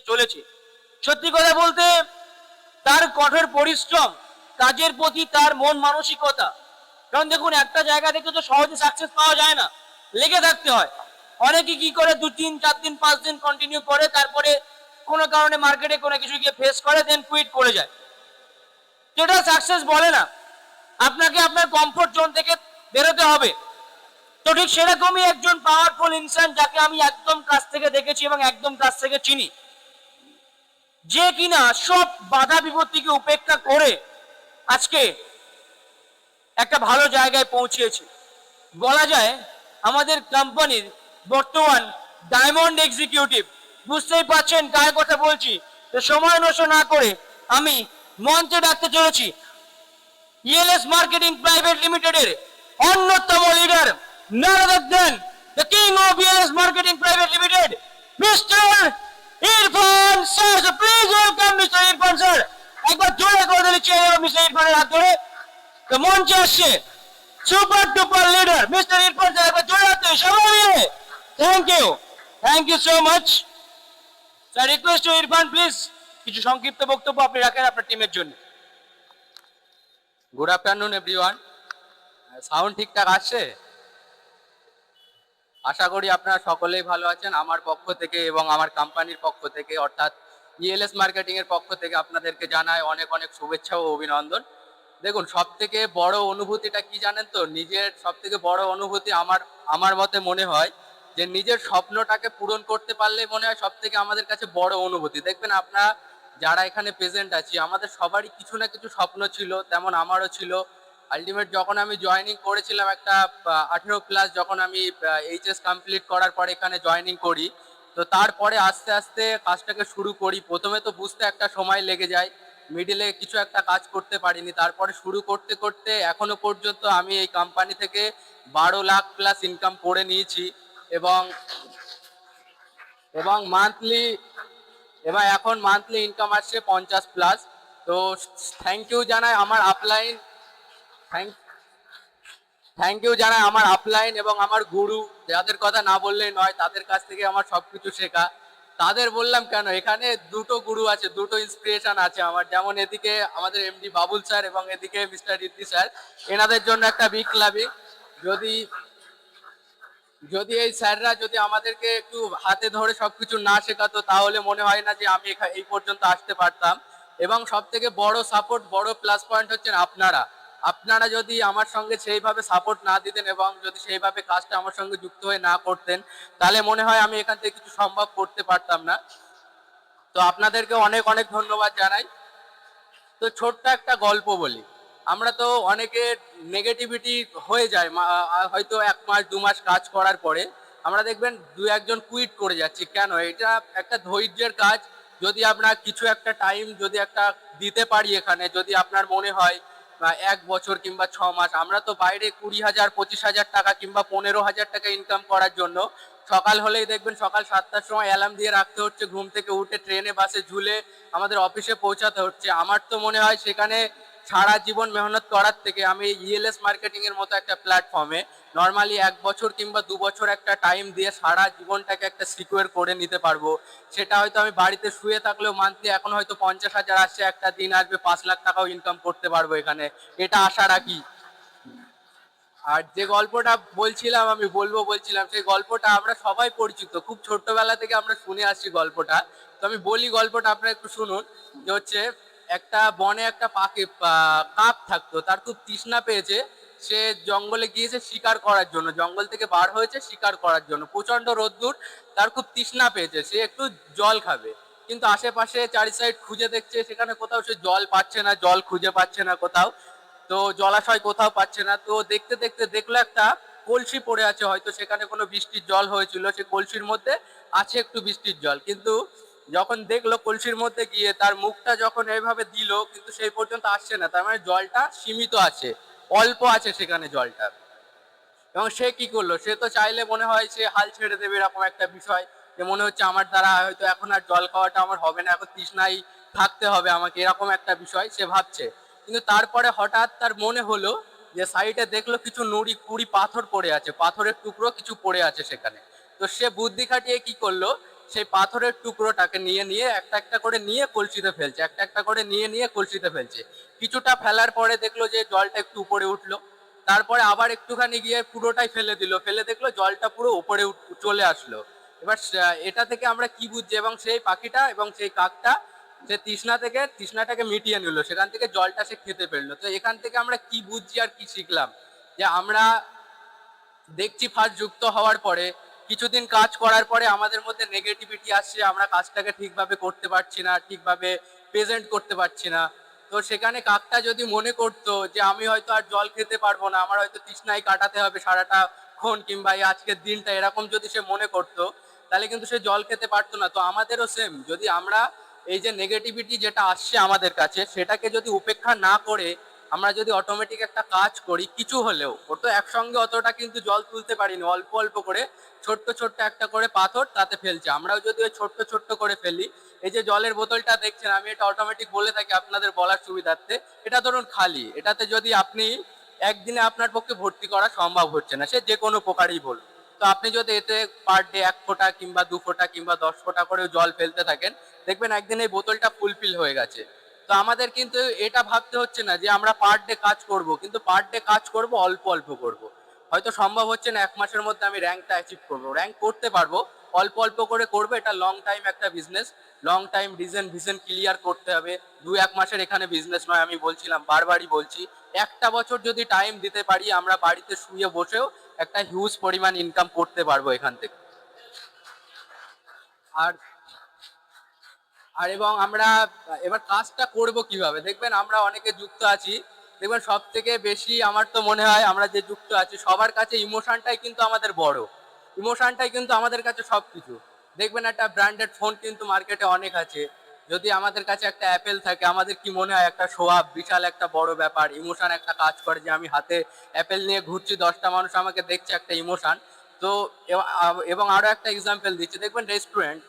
চলেছে। সত্যি কথা বলতে, তার কঠোর পরিশ্রম, কাজের প্রতি তার মন মানসিকতা। কারণ দেখুন, একটা জায়গা থেকে তো সহজে সাকসেস পাওয়া যায় না। লেগে থাকতে হয়। অনেকে কি করে, দু তিন, চার দিন, পাঁচ দিন কন্টিনিউ করে, তারপরে কোনো কারণে মার্কেটে কোনো কিছু গিয়ে ফেস করে দেন কুইট করে যায়। যেটা সাকসেস বলে না। আপনাকে আপনার কমফোর্ট জোন থেকে বেরোতে হবে। তো ঠিক সেরকমই একজন পাওয়ারফুল ইনসান যাকে আমি একদম কাছ থেকে দেখেছি এবং একদম কাছ থেকে চিনি। যে কিনা সব বাধা বিপত্তিকে উপেক্ষা করে আজকে একটা ভালো জায়গায় পৌঁছেছে। বলা যায় আমাদের কোম্পানির বর্তমান ডায়মন্ড এক্সিকিউটিভ বুঝতেই পারছেন কার কথা বলছি? তো সময় নষ্ট না করে আমি মঞ্চে ডাকতে চলেছি। ইএলএস মার্কেটিং প্রাইভেট লিমিটেডের অন্যতম leader none then the the king of ELS Marketing Private Limited, Irfan sir. So please welcome Mr. Irfan একবার জোরে করে দিলে চেয়ে মিস্টার ইরফানের হাত ধরে। তো মঞ্চে আসছে super duper leader mister Irfan sir, একবার জোরে হাত ধরে, সবাই মিলে। Thank you thank you so much sir request to Irfan please কিছু সংক্ষিপ্ত বক্তব্য আপনি রাখেন আপনার টিমের জন্য। গুড আফটারনুন এভরিওয়ান সাউন্ড ঠিকঠাক আসছে? আশা করি আপনারা সকলেই ভালো আছেন। আমার পক্ষ থেকে এবং আমার কোম্পানির পক্ষ থেকে, অর্থাৎ ইএলএস মার্কেটিং এর পক্ষ থেকে আপনাদেরকে জানাই অনেক অনেক শুভেচ্ছা ও অভিনন্দন। দেখুন সব থেকে বড় অনুভূতিটা কি জানেন তো? নিজের সব থেকে বড় অনুভূতি আমার আমার মতে মনে হয় যে নিজের স্বপ্নটাকে পূরণ করতে পারলে মনে হয় সব থেকে আমাদের কাছে বড় অনুভূতি। দেখবেন আপনারা যারা এখানে প্রেজেন্ট আছি, আমাদের সবারই কিছু না কিছু স্বপ্ন ছিল, তেমন আমারও ছিল। আলটিমেট যখন আমি জয়েনিং করেছিলাম একটা আঠেরো প্লাস যখন আমি এইচএস কমপ্লিট করার পরে এখানে জয়েনিং করি, তো তারপরে আস্তে আস্তে কাজটাকে শুরু করি। প্রথমে তো বুঝতে একটা সময় লেগে যায় মিডিলে কিছু একটা কাজ করতে পারিনি। তারপরে শুরু করতে করতে এখনও পর্যন্ত আমি এই কোম্পানি থেকে বারো লাখ প্লাস ইনকাম করে নিয়েছি এবং এবং মান্থলি এবার এখন মান্থলি ইনকাম আসছে পঞ্চাশ প্লাস তো থ্যাংক ইউ জানাই। আমার আপলাইন থ্যাংক থ্যাংক ইউ জানাই আমার আপলাইন এবং আমার গুরু যাদের কথা না বললেই নয়, তাদের কাছ থেকে আমার সবকিছু শেখা। তাদের বললাম কেন, এখানে দুটো গুরু আছে, দুটো ইন্সপিরেশন আছে আমার। যেমন এদিকে আমাদের এমডি বাবুল স্যার এবং এদিকে মিস্টার রিদ্ধি স্যার এনাদের জন্য একটা বিগ ক্লাবি যদি যদি এই স্যাররা যদি আমাদেরকে একটু হাতে ধরে সবকিছু না শেখাতো, তাহলে মনে হয় না যে আমি এই পর্যন্ত আসতে পারতাম। এবং সব থেকে বড় সাপোর্ট বড় প্লাস পয়েন্ট হচ্ছেন আপনারা। আপনারা যদি আমার সঙ্গে সেইভাবে সাপোর্ট না দিতেন এবং যদি সেইভাবে কাজটা আমার সঙ্গে যুক্ত হয়ে না করতেন, তাহলে মনে হয় আমি এখান থেকে কিছু সম্ভব করতে পারতাম না। তো আপনাদেরকে অনেক অনেক ধন্যবাদ জানাই। তো ছোট্ট একটা গল্প বলি। আমরা তো অনেকে নেগেটিভিটি হয়ে যায় হয়তো এক মাস, দু মাস কাজ করার পরে আমরা দেখবেন দু একজন কুইট করে যাচ্ছি। কেন? এটা একটা ধৈর্যের কাজ। যদি আপনার কিছু একটা টাইম যদি একটা দিতে পারি এখানে, যদি আপনার মনে হয় বা এক বছর কিংবা ছ মাস। আমরা তো বাইরে কুড়ি হাজার, পঁচিশ হাজার টাকা কিংবা পনেরো হাজার টাকা ইনকাম করার জন্য সকাল হলেই দেখবেন সকাল সাতটার সময় অ্যালার্ম দিয়ে রাখতে হচ্ছে, ঘুম থেকে উঠে ট্রেনে বাসে ঝুলে আমাদের অফিসে পৌঁছাতে হচ্ছে। আমার তো মনে হয় সেখানে সারা জীবন মেহনত করার থেকে আমি ইএলএস মার্কেটিং এর মতো একটা প্ল্যাটফর্মে নর্মালি এক বছর কিংবা দু বছর একটা টাইম দিয়ে সারা জীবনটাকে একটা সিকিউর করে নিতে পারব। সেটা হয়তো আমি বাড়িতে শুয়ে থাকলেও মান্থলি এখন হয়তো পঞ্চাশ হাজার আসছে, একটা দিন আসবে, পাঁচ লাখ টাকাও ইনকাম করতে পারব এখানে। এটা আশা রাখি। আর যে গল্পটা বলছিলাম, আমি বলব বলছিলাম, সেই গল্পটা আমরা সবাই পরিচিত। খুব ছোট্টবেলা থেকে আমরা শুনে আসছি গল্পটা। তো আমি বলি গল্পটা, আপনারা একটু শুনুন। যে হচ্ছে একটা বনে একটা পাকে পা- কাক থাকতো। তার খুব তৃষ্ণা পেয়েছে। সে জঙ্গলে গিয়েছে শিকার করার জন্য। জঙ্গল থেকে বার হয়েছে শিকার করার জন্য। প্রচণ্ড রোদ্দুর, তার খুব তৃষ্ণা পেয়েছে। সে একটু জল খাবে। কিন্তু আশেপাশে চারি সাইড খুঁজে দেখছে, সেখানে কোথাও সে জল পাচ্ছে না, জল খুঁজে পাচ্ছে না কোথাও। তো জলাশয় কোথাও পাচ্ছে না। তো দেখতে দেখতে দেখল একটা কলসি পড়ে আছে। হয়তো সেখানে কোনো বৃষ্টির জল হয়েছিল। সে কলসির মধ্যে আছে একটু বৃষ্টির জল। কিন্তু যখন দেখল কলসির মধ্যে গিয়ে, তার মুখটা যখন এইভাবে দিল, কিন্তু সেই পর্যন্ত আসছে না। তার মানে জলটা সীমিত আছে, অল্প আছে সেখানে জলটা। এবং সে কি করল? সে তো চাইলে মনে হয় সে হাল ছেড়ে দেবে এরকম একটা বিষয়, যে মনে হচ্ছে আমার দ্বারা হয়তো এখন আর জল খাওয়াটা আমার হবে না, এখন তৃষ্ণাই থাকতে হবে আমাকে, এরকম একটা বিষয় সে ভাবছে। কিন্তু তারপরে হঠাৎ তার মনে হলো যে সাইডে দেখল কিছু নুড়ি কুড়ি পাথর পড়ে আছে, পাথরের টুকরো কিছু পড়ে আছে সেখানে। তো সে বুদ্ধি খাটিয়ে কি করল? সেই পাথরের টুকরোটাকে নিয়ে নিয়ে একটা একটা করে নিয়ে কলসিতে ফেলছে, একটা একটা করে নিয়ে নিয়ে কলসিতে ফেলছে। কিছুটা ফেলার পরে দেখল যে জলটা একটু উপরে উঠল। তারপরে আবার একটুখানি গিয়ে পুরোটাই ফেলে দিল। ফেলে দেখল জলটা পুরো উপরে চলে আসলো। এবার এটা থেকে আমরা কি বুঝছি? এবং সেই পাখিটা এবং সেই কাকটা, সে তৃষ্ণা থেকে, তৃষ্ণাটাকে মিটিয়ে নিল। সেখান থেকে জলটা সে খেতে পেরলো। তো এখান থেকে আমরা কি বুঝছি আর কি শিখলাম? যে আমরা দেখছি ফার্স্ট যুক্ত হওয়ার পরে কিছুদিন কাজ করার পরে আমাদের মধ্যে নেগেটিভিটি আসছে, আমরা কাজটাকে ঠিকভাবে করতে পারছি না, ঠিকভাবে প্রেজেন্ট করতে পারছি না। তো সেখানে কাকটা যদি মনে করতো যে আমি হয়তো আর জল খেতে পারব না, আমার হয়তো তৃষ্ণায় কাটাতে হবে সারাটা ক্ষণ, কিংবা এই আজকের দিনটা এরকম যদি সে মনে করতো, তাহলে কিন্তু সে জল খেতে পারতো না। তো আমাদেরও সেম যদি আমরা এই যে নেগেটিভিটি যেটা আসছে আমাদের কাছে, সেটাকে যদি উপেক্ষা না করে আমরা যদি অটোমেটিক একটা কাজ করি, কিছু হলেও ও তো একসঙ্গে অতটা কিন্তু জল তুলতে পারিনি, অল্প অল্প করে, ছোট্ট ছোট্ট একটা করে পাথর তাতে ফেলছে। আমরাও যদি ওই ছোট্ট ছোট্ট করে ফেলি, এই যে জলের বোতলটা দেখছেন, আমি এটা অটোমেটিক বলে থাকি আপনাদের বলার সুবিধার্থে। এটা ধরুন খালি, এটাতে যদি আপনি একদিনে আপনার পক্ষে ভর্তি করা সম্ভব হচ্ছে না, সে যে কোনো প্রকারই বলুন। তো আপনি যদি এতে পার ডে এক ফোঁটা কিংবা দু ফোঁটা কিংবা দশ ফোঁটা করে জল ফেলতে থাকেন, দেখবেন একদিন এই বোতলটা ফুলফিল হয়ে গেছে। তো আমাদের কিন্তু এটা ভাবতে হচ্ছে না যে আমরা পার ডে কাজ করব, কিন্তু পার ডে কাজ করব, অল্প অল্প করব। হয়তো সম্ভব হচ্ছে না এক মাসের মধ্যে আমি র্যাঙ্কটা অ্যাচিভ করব। র্যাঙ্ক করতে পারব, অল্প অল্প করে করব, এটা লং টাইম একটা business long time reason vision clear করতে হবে। দু এক মাসের এখানে বিজনেস নয়, আমি বলছিলাম, বারবারই বলছি। একটা বছর যদি টাইম দিতে পারি, আমরা বাড়িতে শুয়ে বসেও একটা হিউজ পরিমাণ ইনকাম করতে পারব এখান থেকে। আর আর এবং আমরা, এবার কাজটা করব কীভাবে? দেখবেন আমরা অনেকে যুক্ত আছি। দেখবেন সব থেকে বেশি আমার তো মনে হয় আমরা যে যুক্ত আছি, সবার কাছে ইমোশনটাই কিন্তু আমাদের বড়। ইমোশনটাই কিন্তু আমাদের কাছে সব কিছু দেখবেন একটা ব্র্যান্ডেড ফোন কিন্তু মার্কেটে অনেক আছে। যদি আমাদের কাছে একটা অ্যাপেল থাকে, আমাদের কি মনে হয় একটা সোয়াব, বিশাল একটা বড় ব্যাপার, ইমোশন একটা কাজ করে যে আমি হাতে অ্যাপেল নিয়ে ঘুরছি, দশটা মানুষ আমাকে দেখছে একটা ইমোশন। তো এবং আরও একটা এক্সাম্পল দিচ্ছি। দেখবেন রেস্টুরেন্ট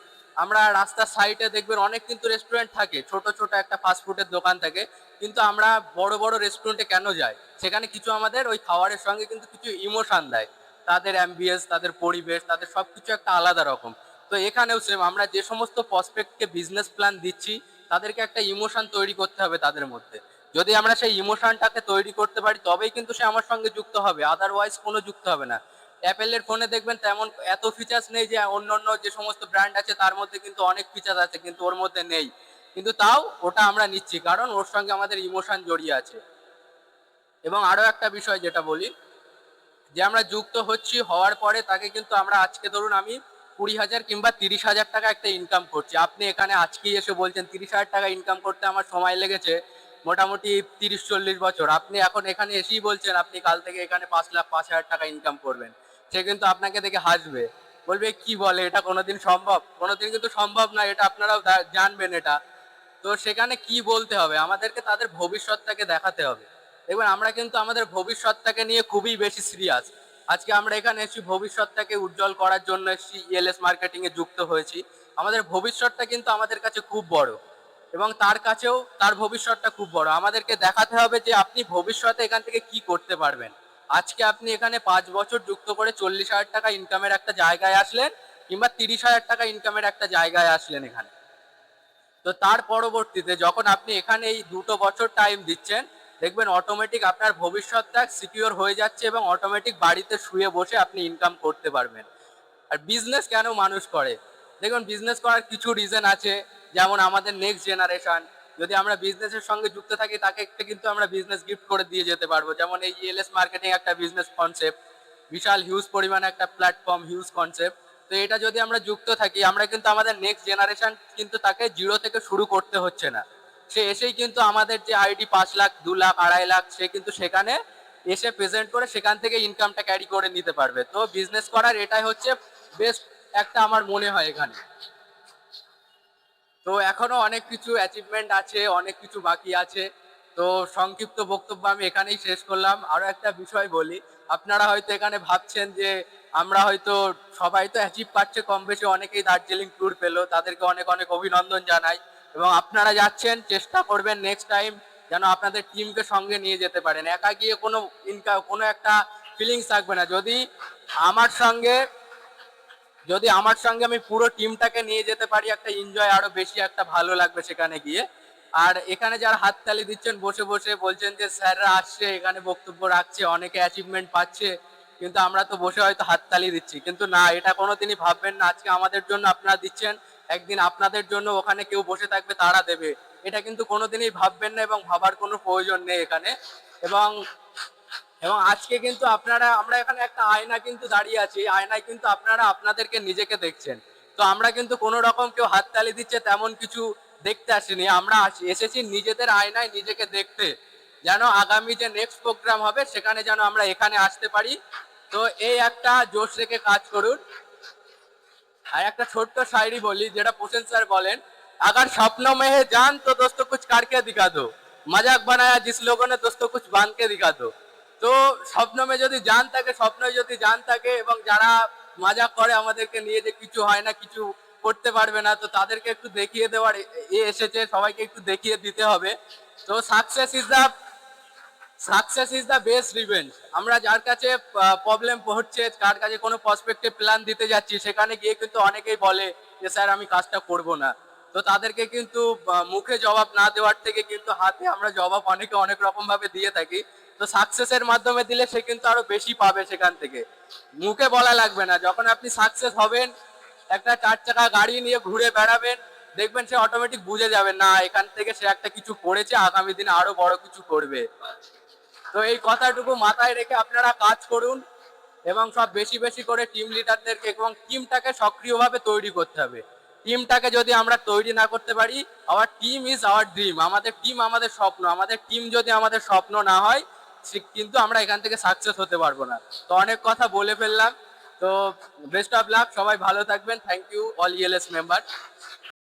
আমরা রাস্তার সাইডে দেখবেন অনেক কিন্তু রেস্টুরেন্ট থাকে। ছোট ছোট একটা ফাস্ট ফুডের দোকান থাকে। কিন্তু আমরা বড় বড় রেস্টুরেন্টে কেন যাই? সেখানে কিছু আমাদের ওই খাবারের সঙ্গে কিন্তু কিছু ইমোশন দেয়। তাদের অ্যাম্বিয়েন্স তাদের পরিবেশ, তাদের সব কিছু একটা আলাদা রকম। তো এখানেও সেম আমরা যে সমস্ত প্রসপেক্টকে বিজনেস প্ল্যান দিচ্ছি, তাদেরকে একটা ইমোশন তৈরি করতে হবে তাদের মধ্যে। যদি আমরা সেই ইমোশনটাকে তৈরি করতে পারি, তবেই কিন্তু সে আমার সঙ্গে যুক্ত হবে। আদারওয়াইজ কোনো যুক্ত হবে না। অ্যাপেলের ফোনে দেখবেন তেমন এত ফিচার্স নেই যে অন্য অন্য যে সমস্ত ব্র্যান্ড আছে, তার মধ্যে কিন্তু অনেক ফিচার্স আছে, কিন্তু ওর মধ্যে নেই। কিন্তু তাও ওটা আমরা নিচ্ছি, কারণ ওর সঙ্গে আমাদের ইমোশন জড়িয়ে আছে। এবং আরও একটা বিষয় যেটা বলি, যে আমরা যুক্ত হচ্ছি হওয়ার পরে তাকে কিন্তু আমরা আজকে ধরুন আমি কুড়ি হাজার কিংবা তিরিশ হাজার টাকা একটা ইনকাম করছি। আপনি এখানে আজকেই এসে বলছেন, তিরিশ হাজার টাকা ইনকাম করতে আমার সময় লেগেছে মোটামুটি তিরিশ চল্লিশ বছর। আপনি এখন এখানে এসেই বলছেন, আপনি কাল থেকে এখানে পাঁচ লাখ, পাঁচ হাজার টাকা ইনকাম করবেন। সে কিন্তু আপনাকে দেখে হাসবে। বলবে, কি বলে? এটা কোনোদিন সম্ভব? কোনোদিন কিন্তু সম্ভব না এটা আপনারাও জানবেন এটা। তো সেখানে কি বলতে হবে? আমাদেরকে তাদের ভবিষ্যৎটাকে দেখাতে হবে। দেখবেন, আমরা কিন্তু আমাদের ভবিষ্যৎটাকে নিয়ে খুবই বেশি সিরিয়াস আজকে আমরা এখানে এসেছি ভবিষ্যৎটাকে উজ্জ্বল করার জন্য এসেছি ইএলএস মার্কেটিংয়ে যুক্ত হয়েছি। আমাদের ভবিষ্যৎটা কিন্তু আমাদের কাছে খুব বড় এবং তার কাছেও তার ভবিষ্যৎটা খুব বড়। আমাদেরকে দেখাতে হবে যে আপনি ভবিষ্যতে এখান থেকে কি করতে পারবেন। আজকে আপনি এখানে পাঁচ বছর যুক্ত করে চল্লিশ হাজার টাকা ইনকামের একটা জায়গায় আসলেন, কিংবা তিরিশ হাজার টাকা ইনকামের একটা জায়গায় আসলেন এখানে। তো তার পরবর্তীতে যখন আপনি এখানে এই দুটো বছর টাইম দিচ্ছেন, দেখবেন অটোমেটিক আপনার ভবিষ্যৎটা সিকিউর হয়ে যাচ্ছে এবং অটোমেটিক বাড়িতে শুয়ে বসে আপনি ইনকাম করতে পারবেন। আর বিজনেস কেন মানুষ করে? দেখুন বিজনেস করার কিছু রিজন আছে, যেমন আমাদের নেক্সট জেনারেশন যদি আমরা বিজনেসের সঙ্গে যুক্ত থাকি, তাকে একটা কিন্তু আমরা বিজনেস গিফট করে দিয়ে যেতে পারব। যেমন এই ইএলএস মার্কেটিং একটা বিজনেস কনসেপ্ট বিশাল হিউজ পরিমাণে একটা প্ল্যাটফর্ম হিউজ কনসেপ্ট তো এটা যদি আমরা যুক্ত থাকি, আমরা কিন্তু আমাদের নেক্সট জেনারেশন কিন্তু তাকে জিরো থেকে শুরু করতে হচ্ছে না। সে এসেই কিন্তু আমাদের যে আইডি পাঁচ লাখ, দু লাখ, আড়াই লাখ, সে কিন্তু সেখানে এসে প্রেজেন্ট করে সেখান থেকে ইনকামটা ক্যারি করে নিতে পারবে। তো বিজনেস করার এটাই হচ্ছে বেস্ট একটা আমার মনে হয় এখানে। তো এখনও অনেক কিছু অ্যাচিভমেন্ট আছে, অনেক কিছু বাকি আছে। তো সংক্ষিপ্ত বক্তব্য আমি এখানেই শেষ করলাম। আরও একটা বিষয় বলি, আপনারা হয়তো এখানে ভাবছেন যে আমরা হয়তো সবাই তো অ্যাচিভ পাচ্ছে কম বেশি, অনেকেই দার্জিলিং ট্যুর পেল, তাদেরকে অনেক অনেক অভিনন্দন জানাই। এবং আপনারা যাচ্ছেন, চেষ্টা করবেন নেক্সট টাইম যেন আপনাদের টিমকে সঙ্গে নিয়ে যেতে পারেন। একা গিয়ে কোনো ইনকাম কোনো একটা ফিলিংস থাকবে না। যদি আমার সঙ্গে যদি আমার সঙ্গে আমি পুরো টিমটাকে নিয়ে যেতে পারি, একটা এনজয় আরও বেশি, একটা ভালো লাগবে সেখানে গিয়ে। আর এখানে যারা হাততালি দিচ্ছেন, বসে বসে বলছেন যে, স্যাররা আসছে, এখানে বক্তব্য রাখছে, অনেকে অ্যাচিভমেন্ট পাচ্ছে। কিন্তু আমরা তো বসে হয়তো হাততালি দিচ্ছি। কিন্তু না, এটা কোনোদিনই ভাববেন না। আজকে আমাদের জন্য আপনারা দিচ্ছেন, একদিন আপনাদের জন্য ওখানে কেউ বসে থাকবে, তারা দেবে। এটা কিন্তু কোনোদিনই ভাববেন না এবং ভাবার কোনো প্রয়োজন নেই এখানে। এবং এবং আজকে কিন্তু আপনারা, আমরা এখানে একটা আয়না কিন্তু দাঁড়িয়ে আছি আয়নায় কিন্তু আপনারা আপনাদেরকে নিজেকে দেখছেন। তো আমরা কিন্তু কোনো রকম কেউ হাততালি দিচ্ছে তেমন কিছু দেখতে আসিনি। আমরা এসেছি নিজেদের আয়নায় নিজেকে দেখতে, যেন আগামী যে নেক্সট প্রোগ্রাম হবে সেখানে যেন আমরা এখানে আসতে পারি। তো এই একটা জোশ রেখে কাজ করুন। আর একটা ছোট্ট শায়রি বলি, যেটা প্রসেন স্যার বলেন, আগার স্বপ্ন মেহে যান তো দোস্ত কুছ কারকে দিকা দো। মজাক বানায়া জিস লোগো নে দোস্ত কুছ বাঁধকে দিকা দো। তো স্বপ্ন মে যদি জান থাকে স্বপ্ন যদি জান থাকে এবং যারা মজা করে আমাদেরকে নিয়ে যে কিছু হয় না, কিছু করতে পারবে না, তো তাদেরকে একটু দেখিয়ে দেওয়ার এ- এসেছে, সবাইকে একটু দেখিয়ে দিতে হবে। তো success is the success is the best revenge আমরা যার কাছে প্রবলেম হচ্ছে কার কাছে কোনো পার্সপেক্টিভ প্ল্যান দিতে যাচ্ছি, সেখানে গিয়ে কিন্তু অনেকেই বলে যে, স্যার, আমি কাজটা করব না। তো তাদেরকে কিন্তু মুখে জবাব না দেওয়ার থেকে কিন্তু হাতে আমরা জবাব অনেকে অনেক রকম ভাবে দিয়ে থাকি। তো সাকসেসের মাধ্যমে দিলে সে কিন্তু আরও বেশি পাবে সেখান থেকে। মুখে বলা লাগবে না। যখন আপনি সাকসেস হবেন, একটা চার চাকা গাড়ি নিয়ে ঘুরে বেড়াবেন, দেখবেন সে অটোমেটিক বুঝে যাবে, না, এখান থেকে সে একটা কিছু করেছে, আগামী দিনে আরও বড় কিছু করবে। তো এই কথাটুকু মাথায় রেখে আপনারা কাজ করুন এবং সব বেশি বেশি করে টিম লিডারদেরকে এবং টিমটাকে সক্রিয়ভাবে তৈরি করতে হবে। টিমটাকে যদি আমরা তৈরি না করতে পারি our team is our dream আমাদের টিম আমাদের স্বপ্ন। আমাদের টিম যদি আমাদের স্বপ্ন না হয় কিন্তু আমরা এখান থেকে সাকসেস হতে পারব না। তো অনেক কথা বলে ফেললাম। তো বেস্ট অফ লাভ সবাই ভালো থাকবেন। Thank you all ELS member